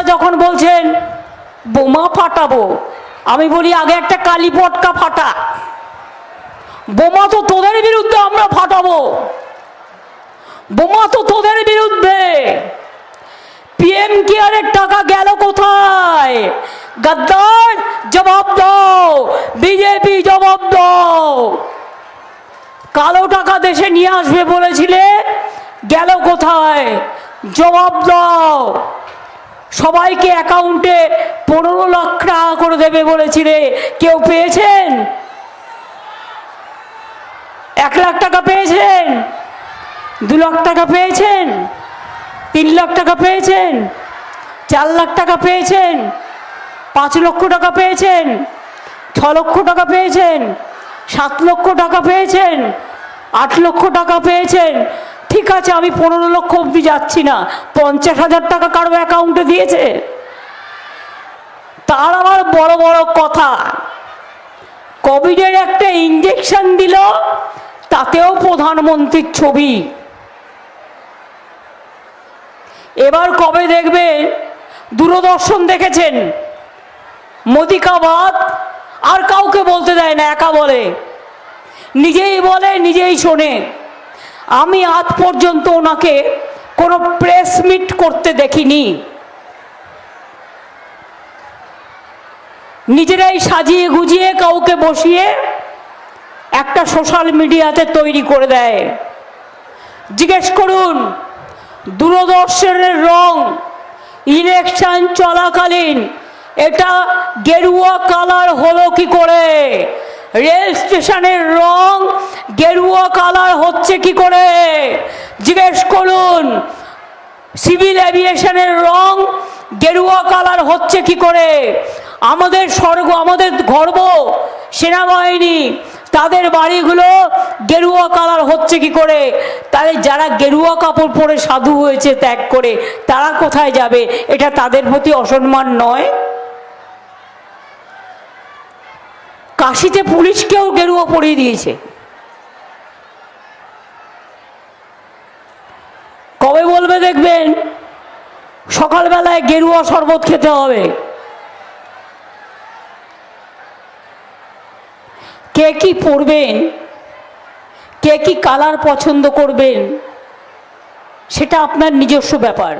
আপনারা যখন বলছেন, বোমা ফাটাবো আমি বলি, আগে একটা কালী পটকা ফাটা। বোমা তো তোদের বিরুদ্ধে আমরা ফাটাবো। বোমা তো তোদের বিরুদ্ধে। পিএম কেয়ারের টাকা গেল কোথায়? গদ্দার, জবাব দাও। বিজেপি, জবাব দাও। কালো টাকা দেশে নিয়ে আসবে বলেছিলে, গেল কোথায়? জবাব দাও। সবাইকে অ্যাকাউন্টে পনেরো লাখ টাকা করে দেবে বলেছিলে। কেউ পেয়েছেন? এক লাখ টাকা পেয়েছেন? দু লাখ টাকা পেয়েছেন? তিন লাখ টাকা পেয়েছেন? চার লাখ টাকা পেয়েছেন? পাঁচ লক্ষ টাকা পেয়েছেন? ছ লক্ষ টাকা পেয়েছেন? সাত লক্ষ টাকা পেয়েছেন? আট লক্ষ টাকা পেয়েছেন? ঠিক আছে, আমি পনেরো লক্ষ অবধি যাচ্ছি না। পঞ্চাশ হাজার টাকা কারও অ্যাকাউন্টে দিয়েছে? তার আবার বড় বড় কথা। কোভিডের একটা ইঞ্জেকশন দিল, তাতেও প্রধানমন্ত্রীর ছবি। এবার কবে দেখবে? দূরদর্শন দেখেছেন। মোদিকাবাদ আর কাউকে বলতে দেয় না, একা বলে। নিজেই বলে, নিজেই শোনে। আমি আজ পর্যন্ত ওনাকে কোনো প্রেস মিট করতে দেখিনি। নিজেরাই সাজিয়ে গুজিয়ে কাউকে বসিয়ে একটা সোশ্যাল মিডিয়াতে তৈরি করে দেয়। জিজ্ঞেস করুন দূরদর্শনের রং ইলেকশন চলাকালীন, এটা গেরুয়া কালার হলো কি করে? রেল স্টেশনের রং গেরুয়া কালার হচ্ছে কি করে? জিজ্ঞেস করুন। সিভিল অ্যাভিয়েশনের রং গেরুয়া কালার হচ্ছে কি করে? আমাদের স্বর্গ, আমাদের গর্ব, সেনাবাহিনী, তাদের বাড়িগুলো গেরুয়া কালার হচ্ছে কি করে? তাহলে যারা গেরুয়া কাপড় পরে সাধু হয়েছে ত্যাগ করে, তারা কোথায় যাবে? এটা তাদের প্রতি অসম্মান নয়। কাশিতে পুলিশকেও গেরুয়া পরিয়ে দিয়েছে। কবে বলবে দেখবেন? সকালবেলায় গেরুয়া শরবত খেতে হবে। কে কি পরবেন? কে কি কালার পছন্দ করবেন? সেটা আপনার নিজস্ব ব্যাপার।